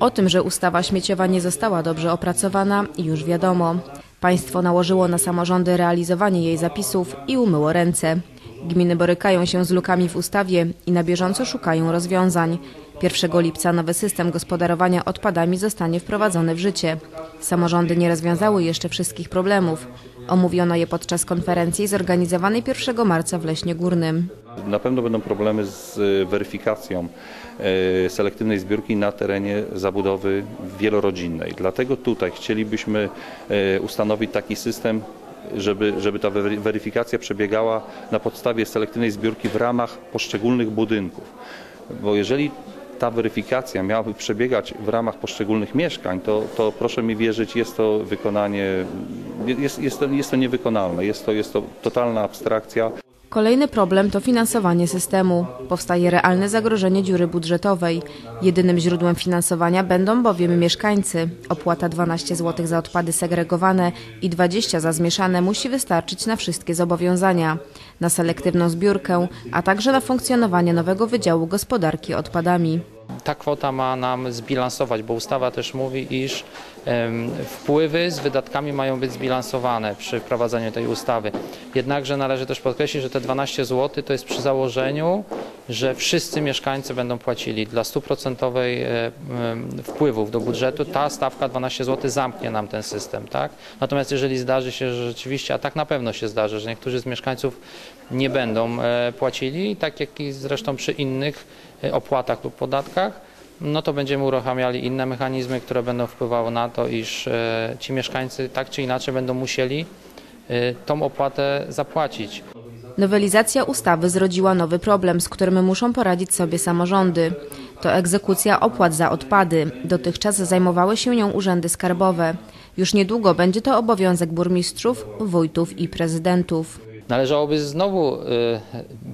O tym, że ustawa śmieciowa nie została dobrze opracowana, już wiadomo. Państwo nałożyło na samorządy realizowanie jej zapisów i umyło ręce. Gminy borykają się z lukami w ustawie i na bieżąco szukają rozwiązań. 1 lipca nowy system gospodarowania odpadami zostanie wprowadzony w życie. Samorządy nie rozwiązały jeszcze wszystkich problemów. Omówiono je podczas konferencji zorganizowanej 1 marca w Leśnie Górnym. Na pewno będą problemy z y, weryfikacją e, selektywnej zbiórki na terenie zabudowy wielorodzinnej. Dlatego tutaj chcielibyśmy e, ustanowić taki system, żeby, żeby ta wery- weryfikacja przebiegała na podstawie selektywnej zbiórki w ramach poszczególnych budynków. Bo jeżeli ta weryfikacja miałaby przebiegać w ramach poszczególnych mieszkań, to, to proszę mi wierzyć, jest to wykonanie, jest, jest, to, jest to niewykonalne, jest to, jest to totalna abstrakcja. Kolejny problem to finansowanie systemu. Powstaje realne zagrożenie dziury budżetowej. Jedynym źródłem finansowania będą bowiem mieszkańcy. Opłata 12 zł za odpady segregowane i 20 za zmieszane musi wystarczyć na wszystkie zobowiązania. Na selektywną zbiórkę, a także na funkcjonowanie nowego Wydziału Gospodarki Odpadami. ta kwota ma nam zbilansować, bo ustawa też mówi, iż wpływy z wydatkami mają być zbilansowane przy wprowadzeniu tej ustawy. Jednakże należy też podkreślić, że te 12 zł to jest przy założeniu, że wszyscy mieszkańcy będą płacili dla stuprocentowej e, wpływów do budżetu. Ta stawka 12 zł zamknie nam ten system. Tak? Natomiast jeżeli zdarzy się, że rzeczywiście, a tak na pewno się zdarzy, że niektórzy z mieszkańców nie będą e, płacili, tak jak i zresztą przy innych e, opłatach lub podatkach, no to będziemy uruchamiali inne mechanizmy, które będą wpływały na to, iż ci mieszkańcy tak czy inaczej będą musieli tą opłatę zapłacić. Nowelizacja ustawy zrodziła nowy problem, z którym muszą poradzić sobie samorządy. To egzekucja opłat za odpady. Dotychczas zajmowały się nią urzędy skarbowe. Już niedługo będzie to obowiązek burmistrzów, wójtów i prezydentów. Należałoby znowu e,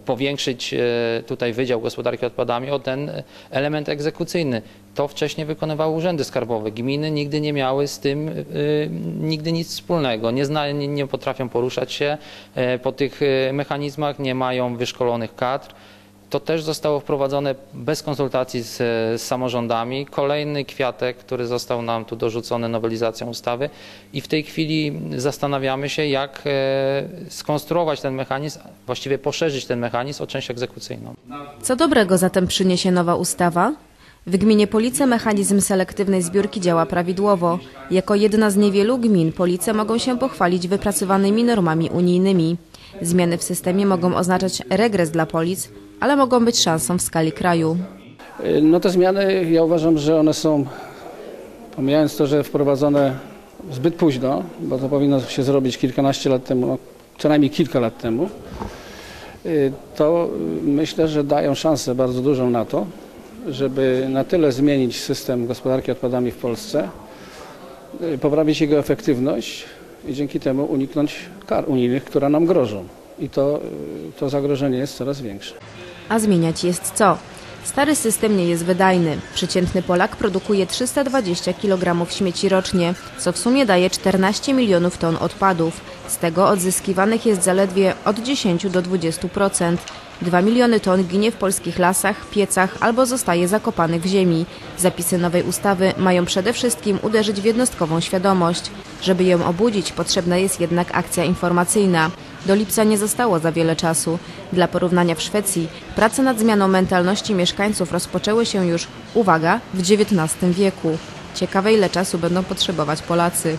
powiększyć e, tutaj Wydział Gospodarki Odpadami o ten element egzekucyjny. To wcześniej wykonywały urzędy skarbowe. Gminy nigdy nie miały z tym e, nigdy nic wspólnego. Nie, zna, nie, nie potrafią poruszać się po tych mechanizmach, nie mają wyszkolonych kadr. To też zostało wprowadzone bez konsultacji z, z samorządami. Kolejny kwiatek, który został nam tu dorzucony nowelizacją ustawy i w tej chwili zastanawiamy się, jak e, skonstruować ten mechanizm, właściwie poszerzyć ten mechanizm o część egzekucyjną. Co dobrego zatem przyniesie nowa ustawa? W gminie Police mechanizm selektywnej zbiórki działa prawidłowo. Jako jedna z niewielu gmin Police mogą się pochwalić wypracowanymi normami unijnymi. Zmiany w systemie mogą oznaczać regres dla Polic, ale mogą być szansą w skali kraju. No te zmiany, ja uważam, że one są, pomijając to, że wprowadzone zbyt późno, bo to powinno się zrobić kilkanaście lat temu, no, co najmniej kilka lat temu, y, to y, myślę, że dają szansę bardzo dużą na to, żeby na tyle zmienić system gospodarki odpadami w Polsce, y, poprawić jego efektywność i dzięki temu uniknąć kar unijnych, które nam grożą. I to, y, to zagrożenie jest coraz większe. A zmieniać jest co? Stary system nie jest wydajny. Przeciętny Polak produkuje 320 kg śmieci rocznie, co w sumie daje 14 milionów ton odpadów. Z tego odzyskiwanych jest zaledwie od 10 do 20%. 2 miliony ton ginie w polskich lasach, piecach albo zostaje zakopanych w ziemi. Zapisy nowej ustawy mają przede wszystkim uderzyć w jednostkową świadomość. Żeby ją obudzić, potrzebna jest jednak akcja informacyjna. Do lipca nie zostało za wiele czasu. Dla porównania w Szwecji prace nad zmianą mentalności mieszkańców rozpoczęły się już, uwaga, w XIX wieku. Ciekawe ile czasu będą potrzebować Polacy.